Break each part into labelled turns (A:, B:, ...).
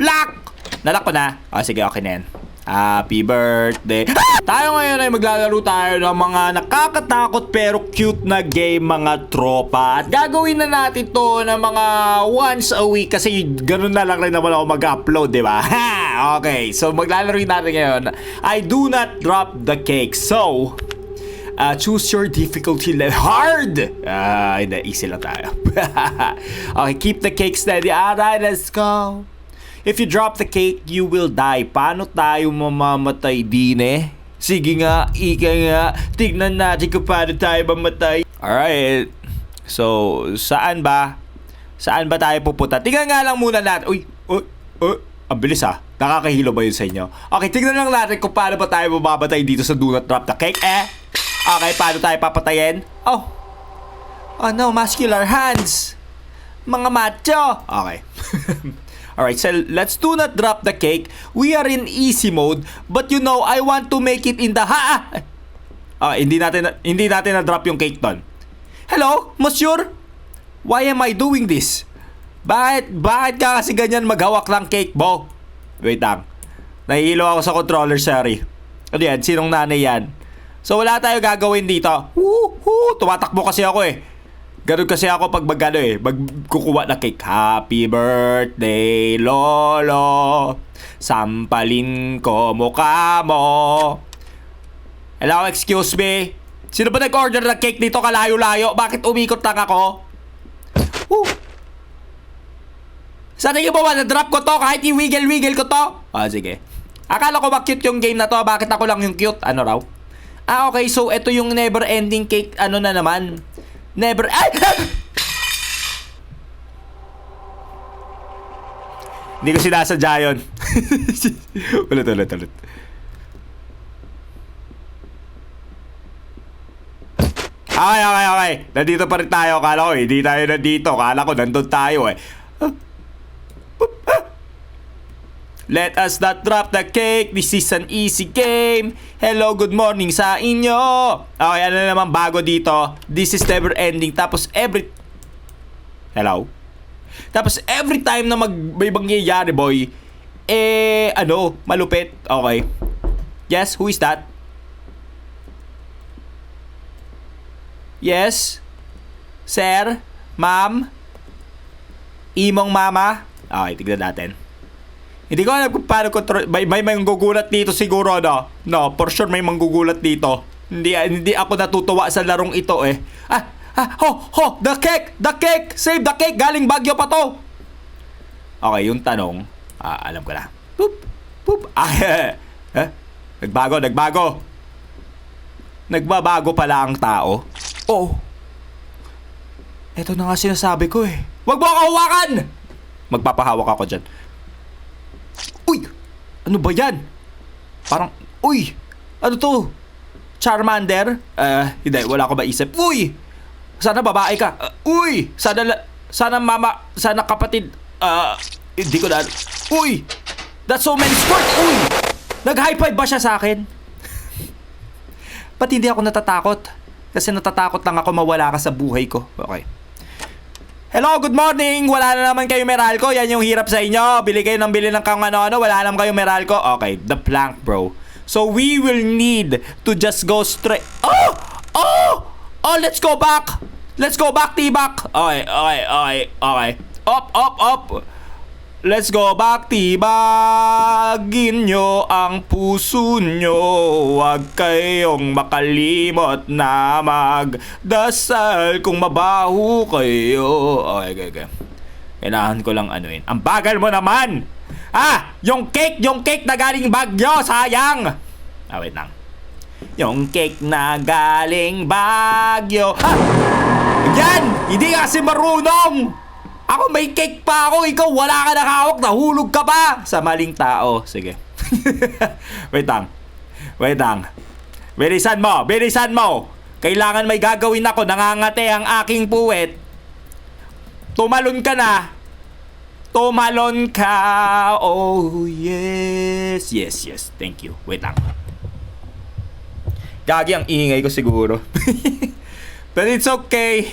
A: Lock! Nalock ko na. O, sige, okay na yan. Happy birthday. tayo ngayon ay maglalaro tayo ng mga nakakatakot pero cute na game mga tropa. At gagawin na natin to ng mga once a week kasi ganun na lang rin naman ako mag-upload, di ba? Okay, so maglalaro natin ngayon. I do not drop the cake. So, Uh, choose your difficulty level. Hard! Ah, hindi. Easy lang tayo. okay, keep the cake steady. Alright, let's go. If you drop the cake, you will die. Paano tayo mamamatay din eh? Sige nga, ika nga. Tignan natin kung paano tayo mamatay. Alright. So, saan ba? Saan ba tayo pupunta? Tingnan nga lang muna natin. Uy, uy, uy. Ang bilis ah. Nakakahilo ba yun sa inyo? Okay, tignan lang natin kung paano ba tayo mababatay dito sa Do Not Drop the Cake. Eh, Okay, paano tayo papatayin? Oh. Oh no, muscular hands. Mga macho. Okay. Alright, so let's do not drop the cake. We are in easy mode, but you know, I want to make it in the ha. Ah, hindi natin na- hindi natin na drop yung cake doon. Hello, monsieur? Why am I doing this? Bakit, bakit ka kasi ganyan maghawak ng cake, bo? Wait lang. Nahihilo ako sa controller, sorry. Ano yan? Sinong nanay yan? So wala tayo gagawin dito. Woo, woo, tumatakbo kasi ako eh. Ganun kasi ako pag magano eh, magkukuha ng cake. Happy birthday, Lolo. Sampalin ko mukha mo. Hello, excuse me. Sino ba nag-order ng cake dito kalayo-layo? Bakit umikot lang ako? Woo. Sa tingin mo ba, na-drop ko to kahit i-wiggle-wiggle ko to? Ah, sige. Akala ko ba cute yung game na to? Bakit ako lang yung cute? Ano raw? Ah, okay. So, ito yung never ending cake. Ano na naman? Never... Ay! Hindi ko sinasadya yun. ulit, ulit, ulit. Okay, okay, okay. Nandito pa rin tayo. Kala ko, hindi tayo nandito. Kala ko, nandun tayo eh. Let us not drop the cake. This is an easy game. Hello, good morning sa inyo. Okay, ano naman bago dito? This is never ending. Tapos every... Hello? Tapos every time na mag may mangyayari, boy, eh, ano, malupit. Okay. Yes, who is that? Yes? Sir? Ma'am? Imong mama? Okay, tignan natin. Hindi ko alam kung paano control. May, may manggugulat dito siguro, no? No, for sure may manggugulat dito. Hindi, hindi ako natutuwa sa larong ito eh. Ah, ah, ho, ho, the cake, the cake, save the cake, galing Bagyo pa to. Okay, yung tanong, ah, alam ko na. Boop, boop, ah, eh, nagbago, nagbago. Nagbabago pala ang tao. Oh. Ito na nga sinasabi ko eh. Huwag mo ako hawakan! Magpapahawak ako dyan. Uy! Ano ba yan? Parang, uy! Ano to? Charmander? Eh, hindi, wala ko maisip. Uy! Sana babae ka. Uh, uy! Sana, sana mama, sana kapatid. Ah, hindi ko na, uy! That's so many sport! Uy! Nag-high five ba siya sa akin? Ba't hindi ako natatakot? Kasi natatakot lang ako mawala ka sa buhay ko. Okay. Hello, good morning! Wala na naman kayo Meralco. Yan yung hirap sa inyo. Bili kayo ng bili ng kang ano-ano. Wala naman kayo Meralco. Okay, the plank, bro. So, we will need to just go straight... Oh! Oh! Oh, let's go back! Let's go back, Tibak! Okay, okay, okay, okay. Up, up, up! Let's go back, tibagin nyo ang puso nyo. Huwag kayong makalimot na magdasal kung mabaho kayo. Okay, okay, okay. Kailangan ko lang anuin. Ang bagal mo naman! Ah! Yung cake! Yung cake na galing Bagyo! Sayang! Ah, wait lang. Yung cake na galing Bagyo. Ah! Yan! Hindi ka kasi marunong! Ako may cake pa ako, ikaw wala ka nakahawak, nahulog ka pa! Sa maling tao. Sige. Wait lang. Wait lang. Bilisan mo, bilisan mo! Kailangan may gagawin ako, nangangate ang aking puwet. Tumalon ka na. Tumalon ka. Oh, yes. Yes, yes. Thank you. Wait lang. Gagi ang ingay ko siguro. But it's okay.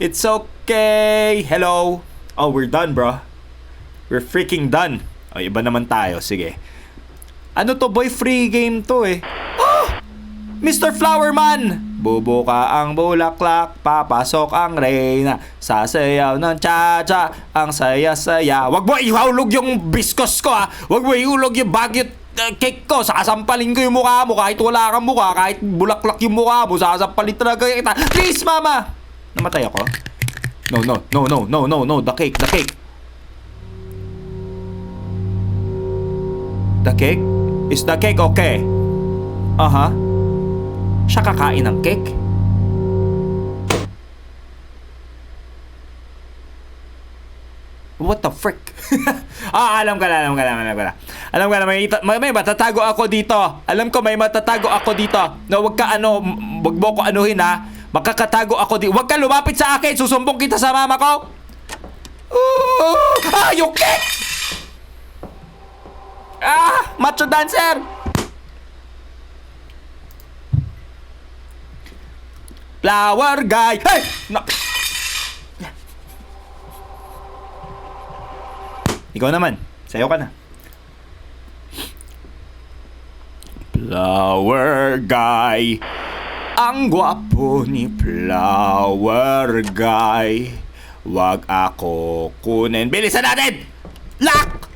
A: It's okay. Hello. Oh, we're done, bro. We're freaking done. O, iba naman tayo. Sige. Ano to boy? Free game to eh. Oh! Mr. Flowerman! Bubuka ang bulaklak, papasok ang reyna, sasayaw ng cha-cha, ang saya-saya. Wag mo ihulog yung biskos ko ha! Wag mo ihulog yung bagyot uh, cake ko, sasampalin ko yung mukha mo kahit wala kang mukha, kahit bulaklak yung mukha mo, sasampalin talaga kita. Please, mama! Namatay ako? No, no, no, no, no, no, no, the cake, the cake. The cake? Is the cake okay? Aha. Siya kakain ng cake? What the frick? ah, alam ko na, alam ko na, alam ko na. Alam ko na, may, may, may matatago ako dito. Alam ko may matatago ako dito. No, wag ka ano, wag mo ko anuhin ha. Makakatago ako dito. Wag ka lumapit sa akin, susumbong kita sa mama ko. Ooh, ah, yung cake! Ah, macho dancer! Flower guy! Hey! Na- Ikaw naman. Sayo ka na. Flower guy. Ang gwapo ni Flower guy. Wag ako kunin. Bilisan natin! Lock!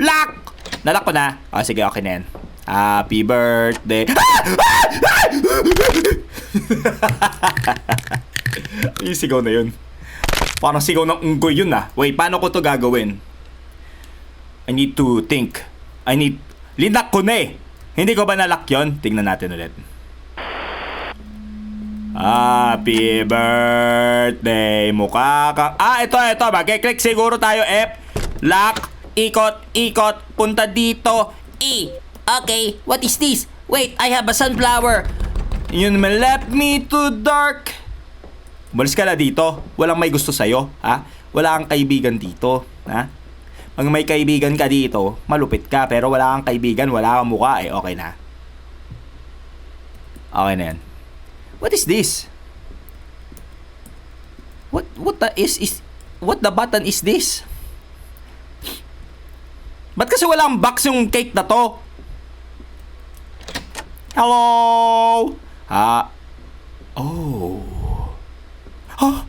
A: Lock! Nalock ko na. O, sige, okay na yan. Happy birthday. Yung sigaw na yun. Parang sigaw ng unggoy yun ah. Wait, paano ko to gagawin? I need to think. I need... Linak ko na eh. Hindi ko ba nalock yun? Tingnan natin ulit. Happy birthday, mukha kang... Ah, ito, ito. Mag-click siguro tayo, F. Lock, ikot, ikot, punta dito.
B: E. Okay, what is this? Wait, I have a sunflower.
A: Yun man left me to dark. Umalis ka na dito. Walang may gusto sa'yo, ha? Wala kang kaibigan dito, ha? Pag may kaibigan ka dito, malupit ka. Pero wala kang kaibigan, wala kang mukha, eh, okay na. Okay na yan. What is this? What, what the is, is, what the button is this? Ba't kasi walang box yung cake na to? Hello? Ah. Oh. Oh.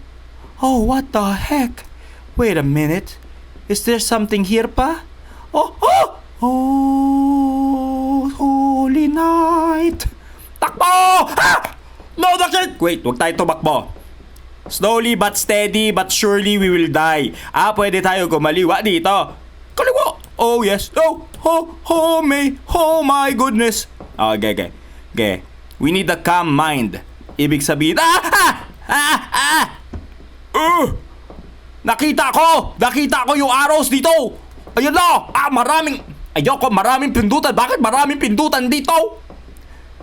A: Oh, what the heck? Wait a minute. Is there something here pa? Oh, oh! Oh, holy night. Takbo! Ah! Wait, wag tayo tumakbo. Slowly but steady but surely we will die. Ah, pwede tayo gumaliwa dito. Kaliwa! Oh, yes. Oh, oh, oh, may, oh my goodness. Okay, okay. Okay. We need a calm mind. Ibig sabihin, ah, ah, ah, ah. Uh, nakita ko! Nakita ko yung arrows dito! Ayun na! Ah, maraming... Ayoko, maraming pindutan. Bakit maraming pindutan dito?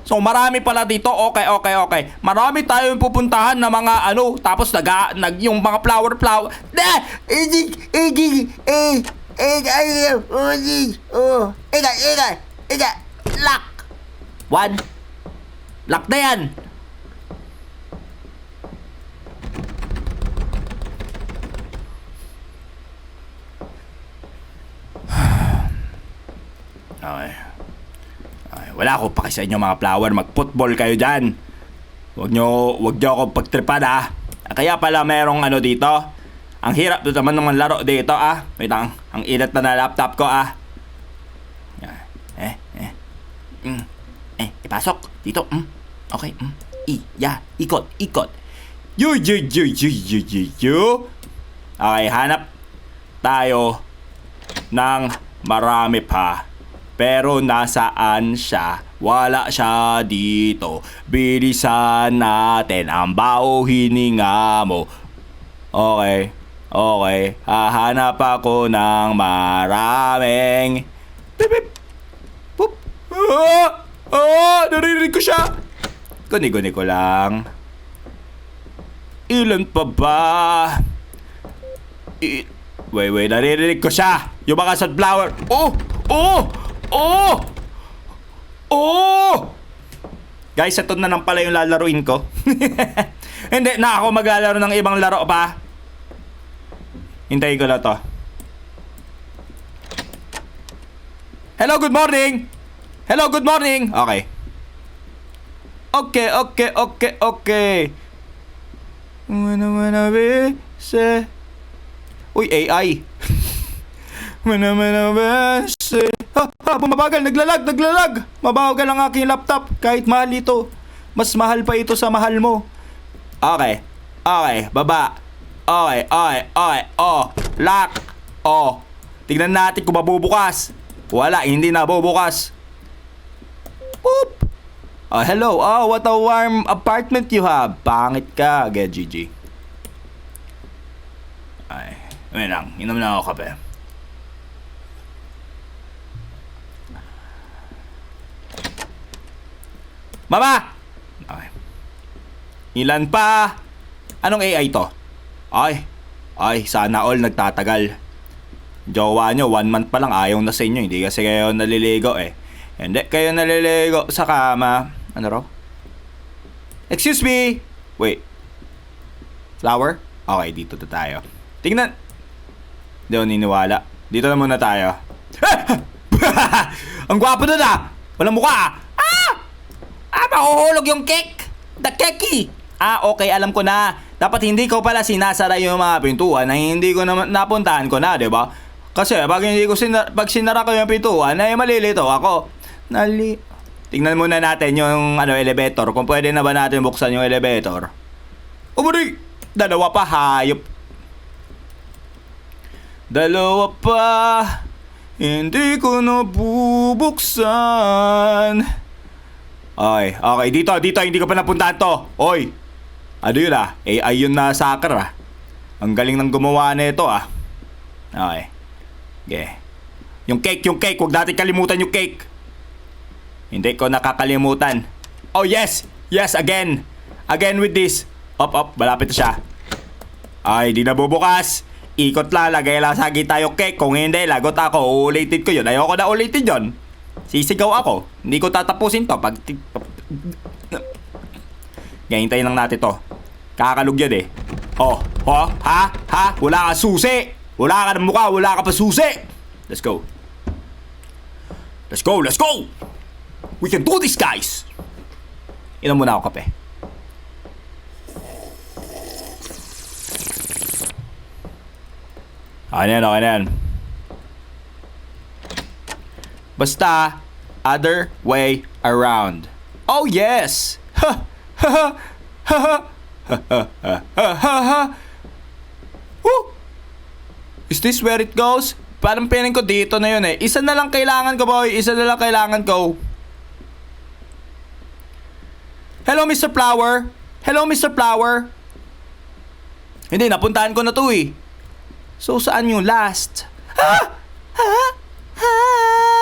A: So marami pala dito. Okay, okay, okay. Marami tayong pupuntahan na mga ano, tapos nag, nag yung mga flower flower. Da! Igi, igi, eh, eh, ay, oh, ega, ega, ega, lock. One. Lock na yan. Okay. Wala ako paki sa inyo mga flower. Mag-football kayo dyan. Huwag nyo, huwag nyo ako pagtripan ah. Kaya pala merong ano dito. Ang hirap doon naman ng laro dito ah. Wait lang. Ang inat na na laptop ko ah. Eh, eh. Mm. Eh, ipasok. Dito. Mm. Okay. Mm. I, ya, ikot, ikot. Yu, yu, yu, yu, yu, yu, yu. Okay, hanap tayo ng marami pa. Pero nasaan siya? Wala siya dito. Bilisan natin ang bao hininga mo. Okay. Okay. Hahanap ako ng maraming... Bip. Boop. Ah! Ah! Naririnig ko siya! Guni-guni ko lang. Ilan pa ba? I- wait, wait. Naririnig ko siya! Yung mga sunflower. Oh! Oh! Oh! Oh! Guys, ito na lang pala yung lalaruin ko. Hindi, na ako maglalaro ng ibang laro pa. Hintayin ko na to. Hello, good morning! Hello, good morning! Okay. Okay, okay, okay, okay. Wana, wana, be, se. Uy, AI. Wana, wana, be, se. Ha, bumabagal, naglalag, naglalag. Mabagal ang aking laptop. Kahit mahal ito. Mas mahal pa ito sa mahal mo. Okay. Okay, baba. Okay, okay, okay. Oh, lock. Oh. Tignan natin kung mabubukas. Wala, hindi na bubukas. Boop. Oh, hello. Oh, what a warm apartment you have. Pangit ka, get GG. Ay, may lang. Inom na ako kape. Mama! Okay. Ilan pa? Anong AI to? Ay, ay, sana all nagtatagal. Jowa nyo, one month pa lang ayaw na sa inyo. Hindi kasi kayo naliligo eh. Hindi kayo naliligo sa kama. Ano raw? Excuse me! Wait. Flower? Okay, dito na tayo. Tingnan. Hindi ako niniwala. Dito na muna tayo. Ang gwapo na na! Walang mukha ah! Ah! Ah, mahuhulog yung cake! The keki! Ah, okay, alam ko na. Dapat hindi ko pala sinasara yung mga pintuan na hindi ko naman napuntahan ko na, di ba? Kasi pag hindi ko sinar- pag sinara ko yung pintuan, ay malilito ako. Nali... Tingnan muna natin yung ano, elevator. Kung pwede na ba natin buksan yung elevator. Umari! Dalawa pa, hayop. Dalawa pa. Hindi ko nabubuksan. Okay, okay. Dito, dito. Hindi ko pa napuntahan to. Oy. Ano yun ah? AI yun na soccer ah. Ang galing ng gumawa na ito ah. Okay. Okay. Yung cake, yung cake. Huwag natin kalimutan yung cake. Hindi ko nakakalimutan. Oh yes! Yes, again! Again with this. Up, up. Malapit na siya. Ay, di na bubukas. Ikot lang, lagay lang sa gitna yung cake. Kung hindi, lagot ako. Uulitin ko yun. Ayoko na ulitin yun. Sisigaw ako. Hindi ko tatapusin to. Pag... Ngahintayin lang natin to. Kakalog yan eh. Oh, oh, ha? Ha? Wala ka susi! Wala ka ng mukha, wala ka pa susi! Let's go. Let's go, let's go! We can do this, guys! Inom muna ako kape. Okay na yan, okay na yan. Basta, other way around. Oh, yes! Ha! Ha! Ha! Ha! Ha! Is this where it goes? Parang piling ko dito na yun eh. Isa na lang kailangan ko, boy. Isa na lang kailangan ko. Hello, Mr. Flower. Hello, Mr. Flower. Hindi, napuntahan ko na to eh. So, saan yung last? Ha? Ha? Ha?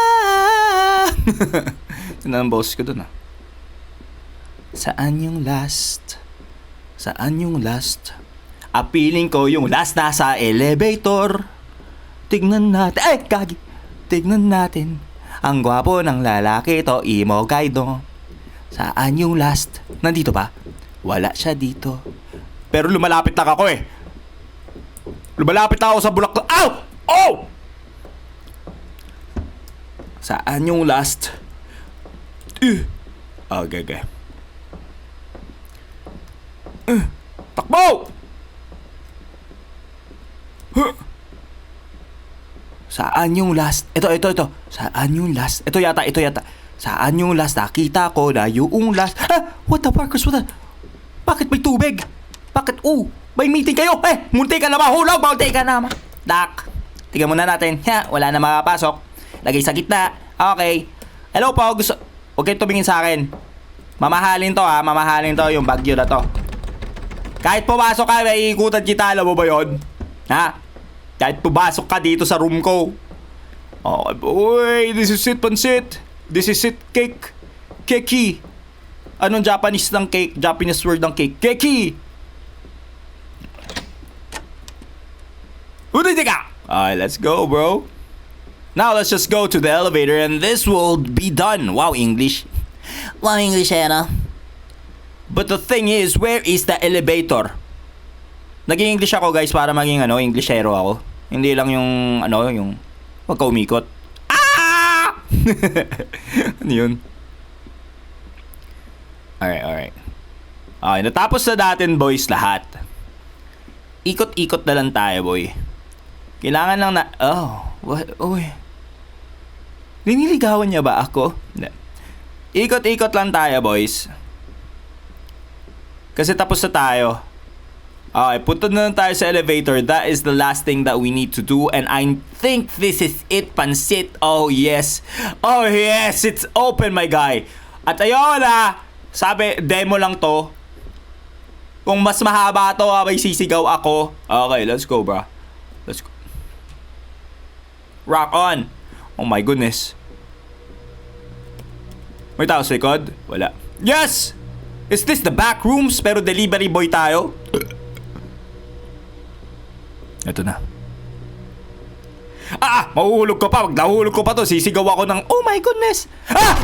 A: Yun ang boss ko dun ah. Saan yung last? Saan yung last? Apiling ko yung last nasa elevator. Tignan natin. Ay, kagi. Tignan natin. Ang gwapo ng lalaki to, imo kaido. Saan yung last? Nandito ba? Wala siya dito. Pero lumalapit lang ako eh. Lumalapit ako sa bulak. Ow! Oh! Saan yung last? Uh. Okay, okay. Uh. Takbo! Huh. Saan yung last? Ito, ito, ito. Saan yung last? Ito yata, ito yata. Saan yung last? Nakita ko na yung last. Ah! What the fuck? What the... Bakit may tubig? Bakit? Oh, may meeting kayo. Eh, munti ka na mahulog. Munti ka na ma... Dak. Tingnan muna natin. Ha, wala na makapasok. Lagay sa gitna. Okay. Hello po. Gusto... Huwag tumingin sa akin. Mamahalin to ha. Mamahalin to yung bagyo na to. Kahit pumasok ka, may ikutan kita. Alam mo ba yun? Ha? Kahit pumasok ka dito sa room ko. Okay, boy. This is it, pansit. This is it, cake. Keki. Anong Japanese ng cake? Japanese word ng cake? Keki! Uday ka! Alright, let's go, bro. Now, let's just go to the elevator and this will be done. Wow, English.
B: Wow, English era.
A: But the thing is, where is the elevator? Naging English ako guys para maging ano, Englishero ako. Hindi lang yung ano, yung wag ka umikot. Ah! ano yun? Alright, alright. Okay, natapos na natin boys lahat. Ikot-ikot na lang tayo boy. Kailangan lang na... Oh, what? Uy. Niniligawan niya ba ako? Ikot-ikot lang tayo boys. Kasi tapos na tayo. Okay, punta na lang tayo sa elevator. That is the last thing that we need to do. And I think this is it, Pansit. Oh, yes. Oh, yes. It's open, my guy. At ayun ah. Sabi, demo lang to. Kung mas mahaba to, ah, may sisigaw ako. Okay, let's go, bro. Let's go. Rock on. Oh my goodness. May tao sa likod? Wala. Yes! Is this the back rooms pero delivery boy tayo? Ito na. Ah! Mahuhulog ko pa. Pag nahulog ko pa to, sisigaw ako ng, oh my goodness! Ah!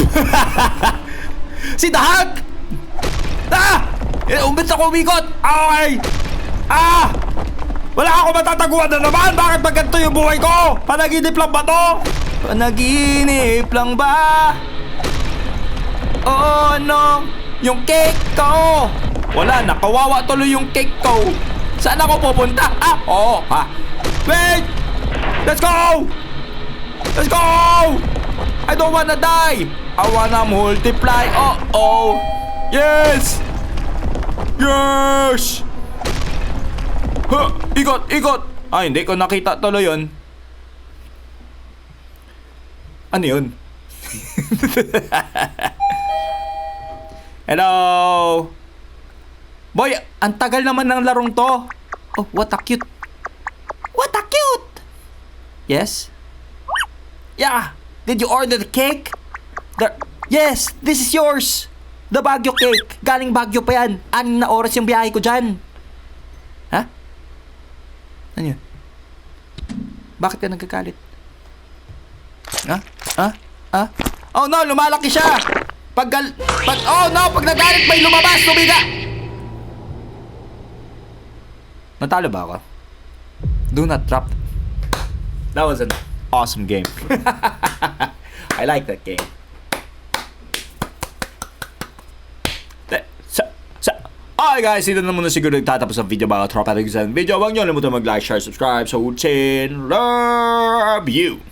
A: si The Hulk! Ah! Eh, umbit ako umikot! Okay! Ah! Wala ako matataguan na naman! Bakit ba yung buhay ko? Panaginip lang ba to? Panaginip lang ba? Oh no! Yung cake ko! Wala, nakawawa tuloy yung cake ko! Saan ako pupunta? Ah! Oo, ha? Wait! Let's go! Let's go! I don't wanna die! I wanna multiply! Oh, oh! Yes! Yes! Huh, ikot, ikot! Ah, hindi ko nakita tuloy yun. Ano yun? Hello? Boy, ang tagal naman ng larong to. Oh, what a cute. What a cute! Yes? Yeah! Did you order the cake? The, yes, this is yours! The Baguio cake. Galing Baguio pa yan. Anim na oras yung biyahe ko dyan. Ha? Ano yun? Bakit ka nagkakalit? Ha? Ha? Ha? Oh no, lumalaki siya! Pag, gal- pag oh no, pag nagalit may lumabas, tumiga! Natalo ba ako? Do not drop. That was an awesome game. I like that game. Okay guys, dito na muna siguro nagtatapos ang video mga tropa. Thank you sa video. Huwag nyo limutan mag-like, share, subscribe. So, Chin, love you!